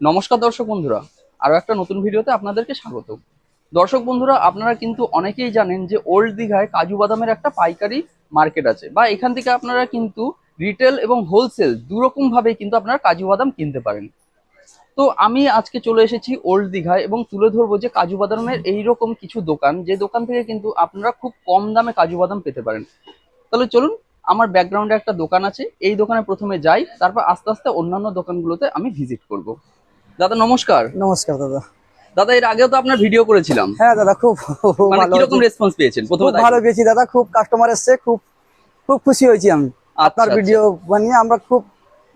নমস্কার দর্শক বন্ধুরা আরও একটা নতুন ভিডিওতে আপনাদেরকে স্বাগত। দর্শক বন্ধুরা, আপনারা কিন্তু অনেকেই জানেন যে ওল্ড দীঘায় কাজু বাদামের একটা পাইকারি মার্কেট আছে বা এখান থেকে আপনারা কিন্তু রিটেল এবং হোলসেল দুরকম ভাবে কিন্তু আপনারা কাজু বাদাম কিনতে পারেন। তো আমি আজকে চলে এসেছি ওল্ড দীঘায় এবং তুলে ধরবো যে কাজু বাদামের এইরকম কিছু দোকান, যে দোকান থেকে কিন্তু আপনারা খুব কম দামে কাজু বাদাম পেতে পারেন। তাহলে চলুন, আমার ব্যাকগ্রাউন্ডে একটা দোকান আছে, এই দোকানে প্রথমে যাই, তারপর আস্তে আস্তে অন্যান্য দোকানগুলোতে আমি ভিজিট করব। দাদা নমস্কার। নমস্কার দাদা। দাদা এর আগেও তো আপনার ভিডিও করেছিলাম। হ্যাঁ দাদা খুব মানে কি কীরকম রেসপন্স পেয়েছেন? খুব প্রথমে ভালো পেয়েছি দাদা খুব কাস্টমার এসেছে খুব খুব খুশি হয়েছি আমি। আপনার ভিডিও বানিয়ে আমরা খুব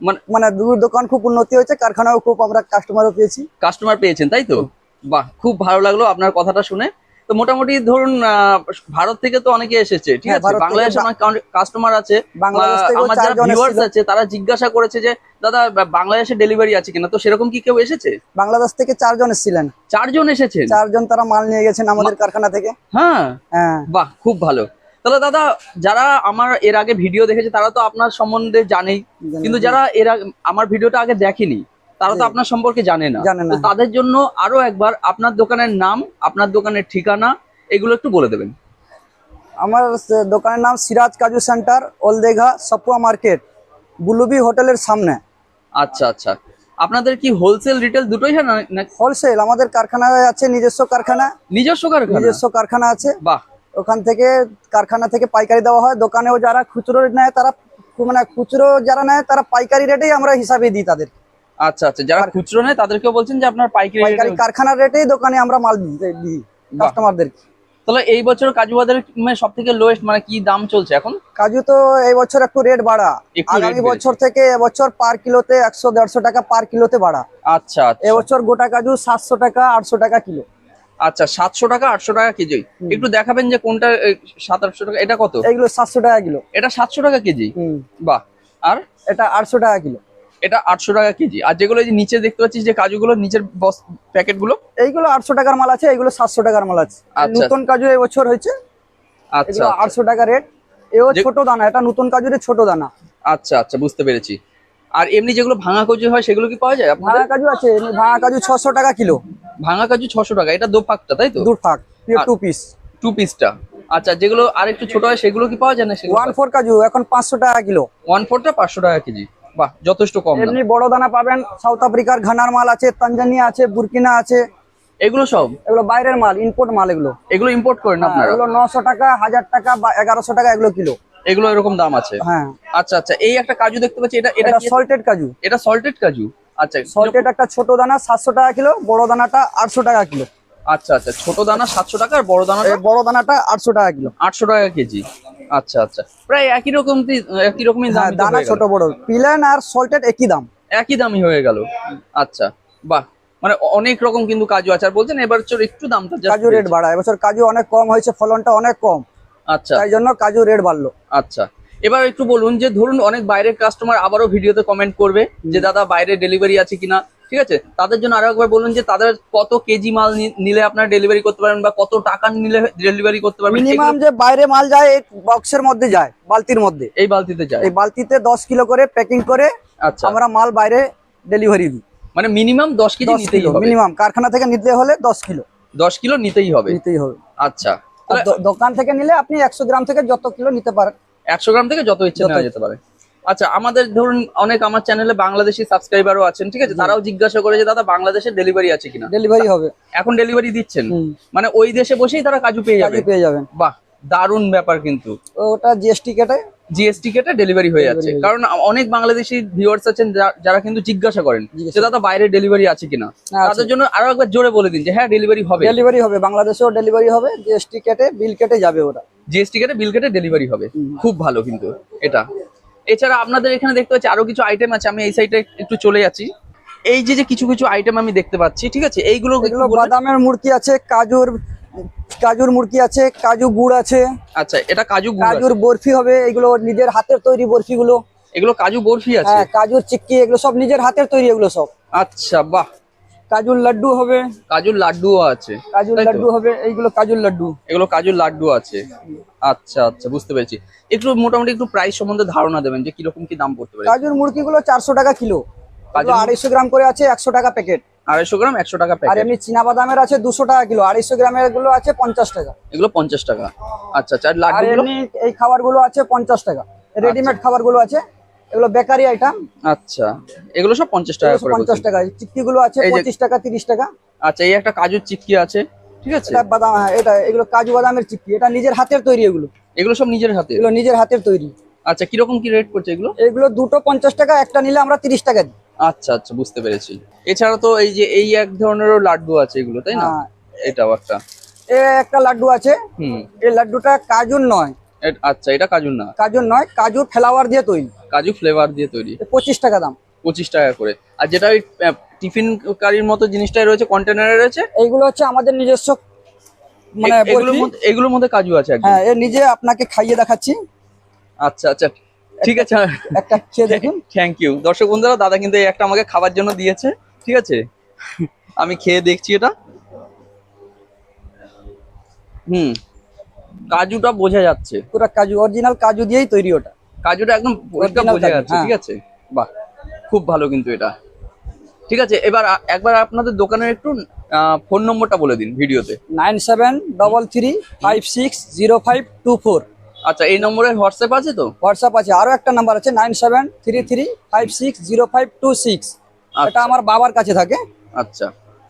মানে মানে দূর দোকান খুব উন্নতি হয়েছে কারখানাও খুব আমরা কাস্টমারও পেয়েছি। কাস্টমার পেয়েছেন তাই তো? বাহ খুব ভালো লাগল আপনার কথাটা শুনে। তো মোটামুটি ধরুন ভারত থেকে তো অনেকে এসেছে ঠিক হ্যাঁ, আছে? বাংলাদেশে অনেক কাস্টমার আছে বাংলাদেশ আমার যারা ভিউয়ার্স আছে তারা জিজ্ঞাসা করেছে যে দাদা বাংলাদেশে ডেলিভারি আছে কিনা? তো সেরকম কি কেউ এসেছে? বাংলাদেশ থেকে চারজন এসেছিলেন। চারজন এসেছে চারজন তারা মাল নিয়ে গেছেন আমাদের কারখানা থেকে। হ্যাঁ? হ্যাঁ। বাহ খুব ভালো। তাহলে দাদা যারা আমার এর আগে ভিডিও দেখেছে তারা তো আপনার সম্বন্ধে জানেই। কিন্তু যারা এর আগে আমার ভিডিওটা আগে দেখেনি তারা তো আপনার সম্পর্কে জানে না। জানে না। তাদের জন্য আরও একবার আপনার দোকানের নাম আপনার দোকানের ঠিকানা এগুলো একটু বলে দেবেন। আমার দোকানের নাম সিরাজ কাজু সেন্টার ওলদেঘা সপুয়া মার্কেট বুলুবি হোটেলের সামনে। আচ্ছা আচ্ছা। আপনাদের কি হোলসেল রিটেল দুটোই হয় না হোলসেল আমাদের কারখানায় আছে নিজস্ব কারখানা। নিজস্ব কারখানা? নিজস্ব কারখানা আছে। বাহ। ওখান থেকে কারখানা থেকে পাইকারি দেওয়া হয়। দোকানেও যারা খুচরো নেয় তারা মানে খুচরো যারা নেয় তারা পাইকারি রেটেই আমরা হিসাবে দিই তাদের আচ্ছা আচ্ছা যারা খুচরো নেয় তাদেরকেও বলছেন যে আপনার পাইকারি কারখানার রেটেই দোকানে আমরা মাল দিই দিই কাস্টমারদের তাহলে এই বছর কাজু বাজারের সব থেকে লোয়েস্ট মানে কি দাম চলছে এখন? কাজু তো এই বছর একটু রেট বাড়া। আগামী বছর থেকে এবছর পার কিলোতে একশো দেড়শো টাকা পার কিলোতে বাড়া। আচ্ছা আচ্ছা। এবছর গোটা কাজু সাতশো টাকা আটশো টাকা কিলো। আচ্ছা সাতশো টাকা আটশো টাকা কেজি। একটু দেখাবেন যে কোনটা সাত আটশো টাকা এটা কত? এইগুলো সাতশো টাকা কিলো। এটা সাতশো টাকা কেজি? বাহ। আর? এটা আটশো টাকা কিলো। এটা আটশো টাকা কেজি। আর যেগুলো যে নিচে দেখতে পাচ্ছিস যে কাজুগুলো নিচের প্যাকেটগুলো এইগুলো আটশো টাকার মাল আছে এইগুলো সাতশো টাকার মাল আছে। আচ্ছা। নতুন কাজু এবছর হয়েছে আচ্ছা আটশো টাকা রেট। এও ছোট দানা এটা নতুন কাজুরে ছোট দানা। আচ্ছা আচ্ছা বুঝতে পেরেছি। আর এমনি যেগুলো ভাঙা কাজু হয় সেগুলো কি পাওয়া যায় ভাঙা কাজু আছে ভাঙা কাজু ছশো টাকা কিলো। ভাঙা কাজু ছশো টাকা এটা দো ফাঁকটা তাই তো? দূর ফাঁক টু পিস টু। পিসটা আচ্ছা যেগুলো আর একটু ছোট হয় সেগুলো কি পাওয়া যায় না ওয়ান ফোর কাজু এখন পাঁচশো টাকা কিলো। ওয়ান ফোরটা পাঁচশো টাকা কেজি। বাহ যথেষ্ট কম এমনি বড় দানা পাবেন সাউথ আফ্রিকার ঘানার মাল আছে তানজানিয়া আছে বুরকিনা আছে। এগুলো সব? এগুলো বাইরের মাল ইম্পোর্ট মাল এগুলো। এগুলো ইম্পোর্ট করেন আপনারা? এগুলো নশো টাকা হাজার টাকা বা এগারোশো টাকা এগুলো কিলো। এগুলো এরকম দাম আছে? হ্যাঁ। আচ্ছা আচ্ছা এই একটা কাজু দেখতে পাচ্ছি এটা এটা সল্টেড কাজু। এটা সল্টেড কাজু? আচ্ছা সল্টেড একটা ছোট দানা সাতশো টাকা কিলো বড় দানাটা আটশো টাকা কিলো। আচ্ছা আচ্ছা ছোট দানা সাতশো টাকা আর বড় দানা বড় দানাটা আটশো টাকা কিলো। আটশো টাকা কেজি। আচ্ছা আচ্ছা। প্রায় একই রকম একই রকমই দাম হ্যাঁ দানা ছোট বড়। পিলান আর সল্টেড একই দাম। একই দামই হয়ে গেল। আচ্ছা বাহ। মানে অনেক রকম কিন্তু কাজু আছে। আর বলছেন এবার চোর একটু দামটা কাজু রেট। বাড়া। এবছর কাজু অনেক কম হয়েছে ফলনটা অনেক কম। আচ্ছা। তাই জন্য কাজু রেট বাড়লো। আচ্ছা। এবার একটু বলুন যে ধরুন অনেক বাইরের কাস্টমার আবারও ভিডিওতে কমেন্ট করবে যে দাদা বাইরে ডেলিভারি আছে কিনা? ঠিক আছে? তাদের জন্য আরও একবার বলুন যে তাদের কত কেজি মাল নিলে আপনারা ডেলিভারি করতে পারবেন বা কত টাকা নিলে ডেলিভারি করতে পারবেন? মিনিমাম যে বাইরে মাল যায় এই বক্সের মধ্যে যায় বালতির মধ্যে। এই বালতিতে যায়। এই বালতিতে দশ কিলো করে প্যাকিং করে আচ্ছা। আমরা মাল বাইরে ডেলিভারি দিই। মানে মিনিমাম দশ কেজি দশ নিতেই হবে? মিনিমাম কারখানা থেকে নিতে হলে দশ কিলো। দশ কিলো নিতেই হবে? নিতেই হবে। আচ্ছা। দোকান থেকে নিলে আপনি একশো গ্রাম থেকে যত কিলো নিতে পারেন। একশো গ্রাম থেকে যত ইচ্ছে নেওয়া যেতে পারে। আচ্ছা আমাদের ধরুন অনেক আমার চ্যানেলে বাংলাদেশি সাবস্ক্রাইবারও আছেন ঠিক আছে? তারাও জিজ্ঞাসা করে যে দাদা বাংলাদেশের ডেলিভারি আছে কিনা? ডেলিভারি হবে। এখন ডেলিভারি দিচ্ছেন? মানে ওই দেশে বসেই তারা কাজু পেয়ে যাবে? পেয়ে যাবেন। বাহ দারুণ ব্যাপার কিন্তু। ওটা জিএসটি কেটে? জিএসটি কেটে ডেলিভারি হয়ে যাচ্ছে। কারণ অনেক বাংলাদেশি ভিউয়ার্স আছেন যারা কিন্তু জিজ্ঞাসা করেন যে দাদা বাইরে ডেলিভারি আছে কিনা? তাদের জন্য আরও একবার জোরে বলে দিন যে হ্যাঁ ডেলিভারি হবে। ডেলিভারি হবে বাংলাদেশেও ডেলিভারি হবে জিএসটি কেটে বিল কেটে যাবে ওটা জিএসটি কেটে বিল কেটে ডেলিভারি হবে। খুব ভালো কিন্তু এটা। এছাড়া আপনাদের এখানে দেখতে পাচ্ছি আরও কিছু আইটেম আছে আমি এই সাইডে একটু চলে যাচ্ছি। এই যে যে কিছু কিছু আইটেম আমি দেখতে পাচ্ছি ঠিক আছে? এইগুলো বাদামের মুরকি আছে কাজুর কাজুর মুরকি আছে কাজু গুড় আছে। আচ্ছা এটা কাজু কাজুর বরফি হবে এগুলো নিজের হাতের তৈরি বরফি গুলো এগুলো কাজু বরফি আছে? হ্যাঁ কাজুর চিক্কি এগুলো সব নিজের হাতের তৈরি এগুলো সব। আচ্ছা বাহ! কাজুর লাড্ডু হবে। কাজুর লাড্ডুও আছে। কাজুর লাড্ডু হবে এইগুলো কাজুর লাড্ডু। এগুলো কাজুর লাড্ডু আছে। আচ্ছা আচ্ছা বুঝতে পেরেছি। একটু মোটামুটি একটু প্রাইস সম্বন্ধে ধারণা দেবেন যে কীরকম কি দাম পড়তে পারে। কাজুর মুরকি গুলো চারশো টাকা কিলো। কাজু আড়াইশো গ্রাম করে আছে একশো টাকা প্যাকেট। আড়াইশো গ্রাম একশো টাকা আর এমনি চীনা বাদামের আছে দুশো টাকা কিলো আড়াইশো গ্রামেরগুলো আছে পঞ্চাশ টাকা। এগুলো পঞ্চাশ টাকা। আচ্ছা আচ্ছা লাড্ডুগুলো? এই খাবারগুলো আছে পঞ্চাশ টাকা। রেডিমেড খাবারগুলো আছে এগুলো বেকারি আইটেম আচ্ছা এগুলো সব পঞ্চাশ টাকা করে পঞ্চাশ বলছেন। টাকা চিক্কি গুলো আছে এই যে- পঁচিশ টাকা তিরিশ টাকা। আচ্ছা এই একটা কাজুর চিক্কি আছে ঠিক আছে? এটা বাদাম হ্যাঁ এটা এগুলো কাজু বাদামের চিক্কি। এটা নিজের হাতের তৈরি এগুলো। এগুলো সব নিজের হাতে এগুলো নিজের হাতের তৈরি। আচ্ছা কীরকম কি রেট করছে এগুলো? এগুলো দুটো পঞ্চাশ টাকা একটা নিলে আমরা তিরিশ টাকা দিই। আচ্ছা আচ্ছা বুঝতে পেরেছি। এছাড়া তো এই যে এই এক ধরনেরও লাড্ডু আছে এগুলো তাই না? হ্যাঁ। এটাও একটা। এ একটা লাড্ডু আছে। হুম। এই লাড্ডুটা কাজুর নয় আচ্ছা এটা কাজুর না? কাজুর নয় কাজুর ফ্লাওয়ার দিয়ে তৈরি। কাজু ফ্লেভার দিয়ে তৈরি। পঁচিশ টাকা দাম। পঁচিশ টাকা করে। আর যেটা ওই টিফিন কারির মতো জিনিসটাই রয়েছে কন্টেনারে রয়েছে? এইগুলো হচ্ছে আমাদের নিজস্ব মানে এগুলোর মধ্যে কাজু আছে হ্যাঁ এ নিজে আপনাকে খাইয়ে দেখাচ্ছি। আচ্ছা আচ্ছা। ঠিক আছে। একটা খেয়ে দেখুন। থ্যাংক ইউ দর্শক বন্ধুরা দাদা কিন্তু এই একটা আমাকে খাবার জন্য দিয়েছে। ঠিক আছে? আমি খেয়ে দেখছি এটা। হুম। কাজুটা বোঝা যাচ্ছে। পুরো কাজু অরিজিনাল কাজু দিয়েই তৈরি ওটা। কাজুটা একদম পরিষ্কার বোঝা যাচ্ছে হ্যাঁ। ঠিক আছে? বাহ খুব ভালো কিন্তু এটা। ঠিক আছে এবার একবার আপনাদের দোকানের একটু ফোন নম্বরটা বলে দিন ভিডিওতে। Nine seven double three five six zero five two four. আচ্ছা এই নম্বরে হোয়াটসঅ্যাপ আছে তো? হোয়াটসঅ্যাপ আছে আরও একটা নাম্বার আছে nine seven three three five six zero five two six. এটা আচ্ছা। আমার বাবার কাছে থাকে। আচ্ছা।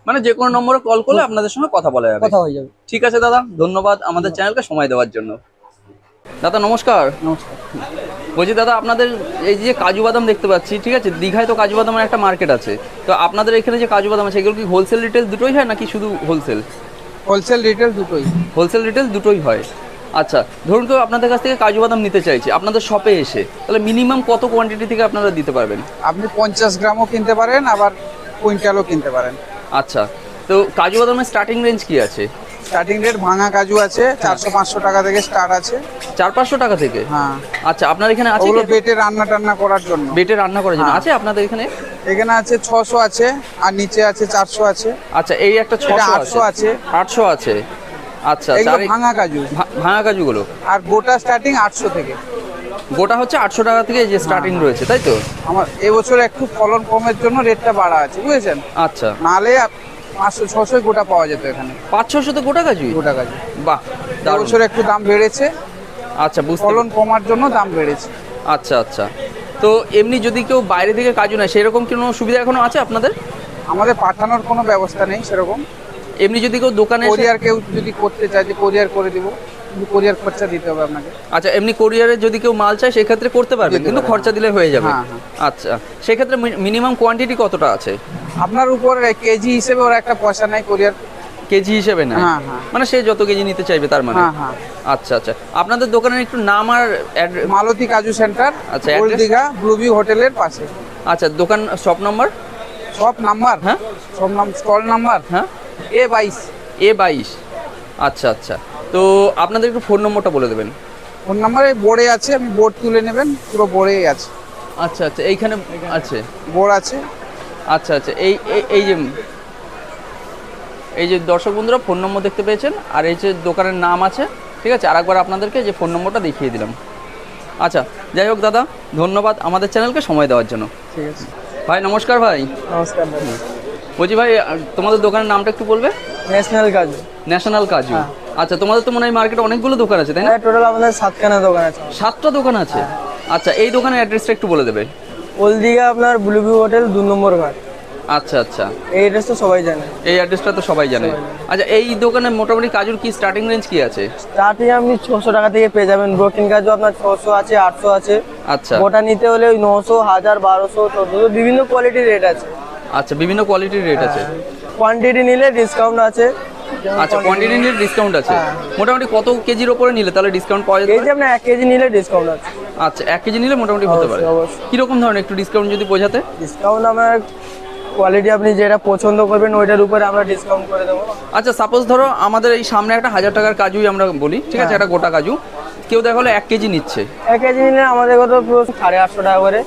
মানে যে কোনো নম্বরে কল করলে আপনাদের সঙ্গে কথা বলা যাবে। কথা হয়ে যাবে। ঠিক আছে দাদা ধন্যবাদ আমাদের চ্যানেলকে সময় দেওয়ার জন্য। দাদা নমস্কার। নমস্কার। বলছি দাদা আপনাদের এই যে কাজু বাদাম দেখতে পাচ্ছি ঠিক আছে? দীঘায় তো কাজু বাদামের একটা মার্কেট আছে। তো আপনাদের এখানে যে কাজু বাদাম আছে এগুলো কি হোলসেল রিটেল দুটোই হয় নাকি শুধু হোলসেল হোলসেল রিটেল দুটোই। হোলসেল রিটেল দুটোই হয়। আচ্ছা ধরুন কেউ আপনাদের কাছ থেকে কাজু বাদাম নিতে চাইছে আপনাদের শপে এসে তাহলে মিনিমাম কত কোয়ান্টিটি থেকে আপনারা দিতে পারবেন? আপনি পঞ্চাশ গ্রামও কিনতে পারেন আবার কুইন্টালও কিনতে পারেন। আচ্ছা তো কাজু বাদামের স্টার্টিং রেঞ্জ কি আছে? স্টার্টিং রেট ভাঙা কাজু আছে চারশো পাঁচশো টাকা থেকে স্টার্ট আছে। চার পাঁচশো টাকা থেকে? হ্যাঁ। আচ্ছা আপনার এখানে আছে ওগুলো বেটে রান্না টান্না করার জন্য। বেটে রান্না করার জন্য। হ্যাঁ। আছে আপনাদের এখানে? এখানে আছে ছশো আছে আর নিচে আছে চারশো আছে। আচ্ছা এই একটা ছশো আটশো আছে। আটশো আছে। আচ্ছা ভাঙা কাজু। ভাঙা কাজুগুলো? আর গোটা স্টার্টিং আটশো থেকে। গোটা হচ্ছে আটশো টাকা থেকে যে স্টার্টিং রয়েছে তাই তো? আমার এবছর একটু ফলন কমের জন্য রেটটা বাড়া আছে বুঝেছেন? আচ্ছা। নাহলে পাঁচশো ছশোই গোটা পাওয়া যেত এখানে। পাঁচ ছশোতে গোটা কাজুই? গোটা কাজু বাহ। এবছর একটু দাম বেড়েছে। আচ্ছা ফলন কমার জন্য দাম বেড়েছে। আচ্ছা আচ্ছা। তো এমনি যদি কেউ বাইরে থেকে কাজু নেয় সেরকম কোনো সুবিধা এখনও আছে আপনাদের? আমাদের পাঠানোর কোনো ব্যবস্থা নেই সেরকম। এমনি যদি কেউ দোকানে কোরিয়ার কেউ যদি করতে চায় যে কোরিয়ার করে দিব। কোরিয়ার খরচা দিতে হবে আপনাকে। আচ্ছা এমনি কোরিয়ারে যদি কেউ মাল চায় সেক্ষেত্রে করতে পারবেন দিতে কিন্তু খরচা দিলে হয়ে যাবে। হ্যাঁ, হ্যাঁ। আচ্ছা সেক্ষেত্রে মিনিমাম কোয়ান্টিটি কতটা আছে? আপনার উপর কেজি হিসেবে ওরা একটা পয়সা নেয় কোরিয়ার কেজি হিসেবে না হ্যাঁ। মানে সে যত কেজি নিতে চাইবে তার মানে? আচ্ছা আচ্ছা। আপনাদের দোকানের একটু নাম আর মালতী কাজু সেন্টার আচ্ছা, দীঘা ব্লুভিউ হোটেলের পাশে। আচ্ছা দোকান শপ নম্বর সব নাম্বার হ্যাঁ। সব নাম স্টল নাম্বার হ্যাঁ। এ বাইশ। এ বাইশ। আচ্ছা আচ্ছা। তো আপনাদের একটু ফোন নম্বরটা বলে দেবেন। ফোন নাম্বারে বোর্ডে আছে আপনি বোর্ড তুলে নেবেন পুরো বোর্ডেই আছে। আচ্ছা আচ্ছা এইখানে আছে। বোর্ড আছে। আচ্ছা আচ্ছা এই এই- এই যে এই যে দর্শক বন্ধুরা ফোন নম্বর দেখতে পেয়েছেন আর এই যে দোকানের নাম আছে ঠিক আছে আরেকবার আপনাদেরকে যে ফোন নম্বরটা দেখিয়ে দিলাম। আচ্ছা যাই হোক দাদা ধন্যবাদ আমাদের চ্যানেলকে সময় দেওয়ার জন্য। ঠিক আছে। ভাই নমস্কার ভাই। নমস্কার বলছি ভাই তোমাদের দোকানের নামটা একটু বলবে? ন্যাশনাল কাজু। ন্যাশনাল কাজু। আচ্ছা তোমাদের তো মনে হয় মার্কেটে অনেকগুলো দোকান আছে তাই না? টোটাল আমাদের সাতখানা দোকান আছে। সাতটা দোকান আছে? আচ্ছা এই দোকানের অ্যাড্রেসটা একটু বলে দেবে। ওলদিঘা আপনার ব্লুভিউ হোটেল দু নম্বর ঘাট। আচ্ছা আচ্ছা। এই অ্যাড্রেস তো সবাই জানে। এই অ্যাড্রেসটা তো সবাই জানে। আচ্ছা এই দোকানে মোটামুটি কাজুর কি স্টার্টিং রেঞ্জ কি আছে? স্টার্টিং আপনি ছশো টাকা থেকে পেয়ে যাবেন। ব্রোকিং কাজু আপনার ছশো আছে আটশো আছে। আচ্ছা। ওটা নিতে হলে ওই নশো হাজার বারোশো চোদ্দশো বিভিন্ন কোয়ালিটির রেট আছে। আচ্ছা বিভিন্ন কোয়ালিটির রেট আছে। কোয়ান্টিটি নিলে ডিসকাউন্ট আছে। আচ্ছা নিয়ে ডিসকাউন্ট আছে। হ্যাঁ। মোটামুটি কত কেজির ওপরে নিলে? তাহলে ডিসকাউন্ট পাওয়া যাবে কেজি? আপনার এক কেজি নিলে ডিসকাউন্ট আছে। আচ্ছা এক কেজি নিলে মোটামুটি হতে পারে। অবশ্যই। কীরকম ধরনের একটু ডিসকাউন্ট যদি বোঝাতে? ডিসকাউন্ট আমার কোয়ালিটি আপনি যেটা পছন্দ করবেন ওইটার উপরে আমরা ডিসকাউন্ট করে দেবো। আচ্ছা সাপোজ ধরো আমাদের এই সামনে একটা হাজার টাকার কাজুই আমরা বলি ঠিক হ্যাঁ। আছে একটা গোটা কাজু। কেউ দেখা হলো এক কেজি নিচ্ছে। এক কেজি নিলে আমাদের কত? পুরো সাড়ে আটশো টাকা করে।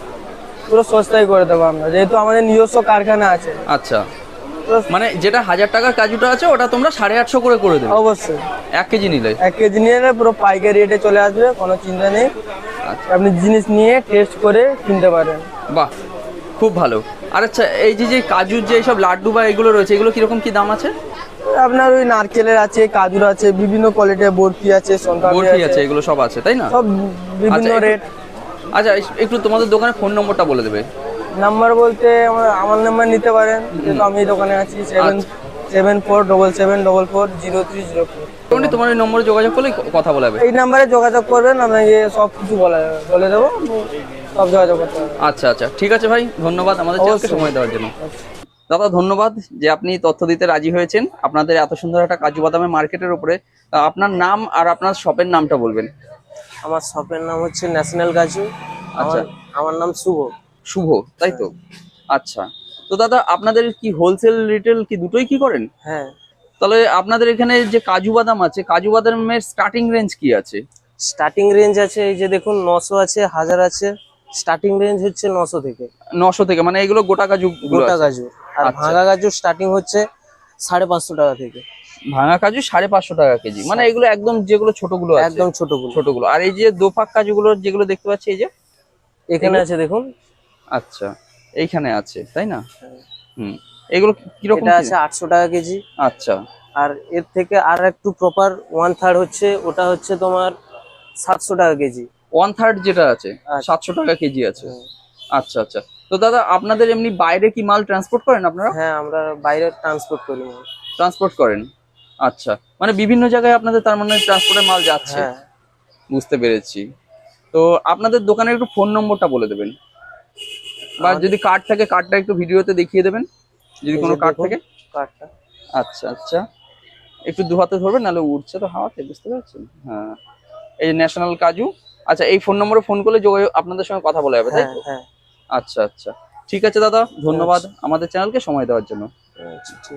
পুরো সস্তায় করে দেবো আমরা। যেহেতু আমাদের নিজস্ব কারখানা আছে। আচ্ছা। মানে যেটা হাজার টাকার কাজুটা আছে ওটা তোমরা সাড়ে আটশো করে করে দেবে। অবশ্যই। এক কেজি নিলে। এক কেজি নিলে পুরো পাইকারি রেটে চলে আসবে কোনো চিন্তা নেই। আচ্ছা। আপনি জিনিস নিয়ে টেস্ট করে কিনতে পারেন। বাহ খুব ভালো। আর আচ্ছা এই যে যে কাজুর যে সব লাড্ডু বা এগুলো রয়েছে এগুলো কীরকম কি দাম আছে? আপনার ওই নারকেলের আছে কাজুর আছে বিভিন্ন কোয়ালিটির বরফি আছে বরফি আছে। এগুলো সব আছে তাই না? সব বিভিন্ন আচ্ছা, রেট আচ্ছা একটু তোমাদের দোকানে ফোন নম্বরটা বলে দেবে। নাম্বার বলতে আমার নাম্বার নিতে পারেন যেহেতু আমি এই দোকানে আছি seven. Seven four double seven double four zero three zero four মোটামুটি তোমার এই নম্বরে যোগাযোগ করলে কথা বলা যাবে এই নাম্বারে যোগাযোগ করবেন আপনাকে সব কিছু বলা বলে দেবো সব যোগাযোগ করতে আচ্ছা আচ্ছা ঠিক আছে ভাই ধন্যবাদ আমাদের সময় দেওয়ার জন্য। দাদা ধন্যবাদ যে আপনি তথ্য দিতে রাজি হয়েছেন। আপনাদের এত সুন্দর একটা কাজু বাদামের মার্কেটের উপরে আপনার নাম আর আপনার শপের নামটা বলবেন। আমার শপের নাম হচ্ছে ন্যাশনাল গাজু আচ্ছা। আমার নাম শুভ। শুভ তাই তো? আচ্ছা। তো দাদা আপনাদের কি হোলসেল রিটেল কি দুটোই কি করেন? হ্যাঁ। তাহলে আপনাদের এখানে যে কাজু বাদাম আছে কাজু বাদামের স্টার্টিং রেঞ্জ কি আছে? স্টার্টিং রেঞ্জ আছে এই যে দেখুন নশো আছে হাজার আছে। স্টার্টিং রেঞ্জ হচ্ছে নশো থেকে। নশো থেকে মানে এগুলো গোটা কাজু গোটা কাজু। আর আচ্ছা। ভাঙা গাজু স্টার্টিং হচ্ছে সাড়ে পাঁচশো টাকা থেকে। ভাঙা কাজু সাড়ে পাঁচশো টাকা কেজি। মানে এগুলো একদম যেগুলো ছোটগুলো আছে। একদম ছোটগুলো। ছোটগুলো। আর এই যে দোপাক কাজুগুলো যেগুলো দেখতে পাচ্ছি এই যে? এখানে আছে দেখুন আচ্ছা এইখানে আছে তাই না? হুম এগুলো কীরকম এটা আছে আটশো টাকা কেজি। আচ্ছা। আর এর থেকে আর একটু প্রপার ওয়ান থার্ড হচ্ছে ওটা হচ্ছে তোমার সাতশো টাকা কেজি। ওয়ান থার্ড যেটা আছে আচ্ছা। সাতশো টাকা কেজি আছে। আচ্ছা আচ্ছা। তো দাদা আপনাদের এমনি বাইরে কি মাল ট্রান্সপোর্ট করেন আপনারা? হ্যাঁ আমরা বাইরে ট্রান্সপোর্ট করি ট্রান্সপোর্ট করেন। আচ্ছা। মানে বিভিন্ন জায়গায় আপনাদের তার মানে ট্রান্সপোর্টের মাল যাচ্ছে। হ্যাঁ। বুঝতে পেরেছি। তো আপনাদের দোকানের একটু ফোন নম্বরটা বলে দেবেন। বা যদি কার্ড থাকে কার্ডটা একটু ভিডিওতে দেখিয়ে দেবেন। যদি কোনো কার্ড থাকে। কার্ডটা আচ্ছা আচ্ছা। একটু দু হাতে ধরবেন নাহলে উঠছে তো হাওয়াতে বুঝতে পারছেন? হ্যাঁ। এই যে ন্যাশনাল কাজু। আচ্ছা এই ফোন নম্বরে ফোন করলে যোগাযোগ আপনাদের সঙ্গে কথা বলা যাবে তাই হ্যাঁ হ্যাঁ। আচ্ছা আচ্ছা। ঠিক আছে দাদা ধন্যবাদ আমাদের চ্যানেলকে সময় দেওয়ার জন্য। আচ্ছা,